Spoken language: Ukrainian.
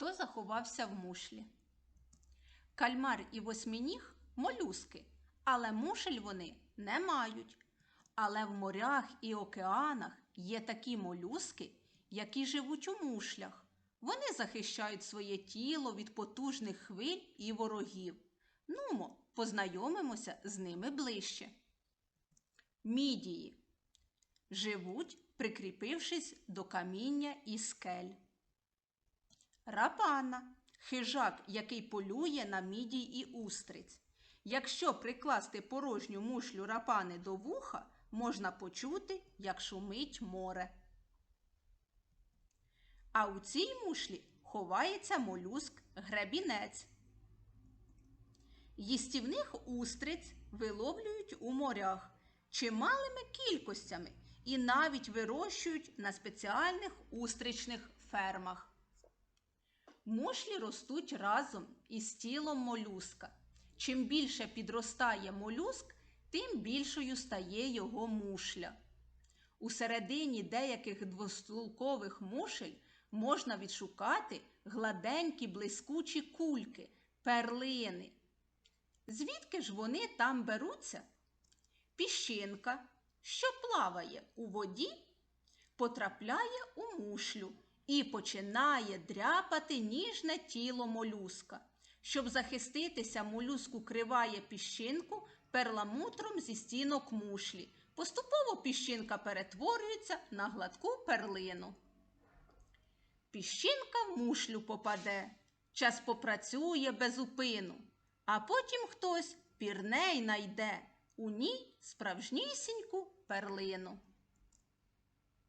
Хто заховався в мушлі? Кальмар і восьминіг молюски, але мушель вони не мають. Але в морях і океанах є такі молюски, які живуть у мушлях. Вони захищають своє тіло від потужних хвиль і ворогів. Нумо, познайомимося з ними ближче. Мідії живуть, прикріпившись до каміння і скель. Рапана хижак, який полює на мідій і устриць. Якщо прикласти порожню мушлю рапани до вуха, можна почути, як шумить море. А у цій мушлі ховається молюск гребінець. Їстівних устриць виловлюють у морях чималими кількостями і навіть вирощують на спеціальних устричних фермах. Мушлі ростуть разом із тілом молюска. Чим більше підростає молюск, тим більшою стає його мушля. У середині деяких двостулкових мушель можна відшукати гладенькі блискучі кульки, перлини. Звідки ж вони там беруться? Піщинка, що плаває у воді, потрапляє у мушлю і починає дряпати ніжне тіло молюска. Щоб захиститися, молюск укриває піщинку перламутром зі стінок мушлі. Поступово піщинка перетворюється на гладку перлину. Піщинка в мушлю попаде, час попрацює без упину, а потім хтось пірне й найде у ній справжнісіньку перлину.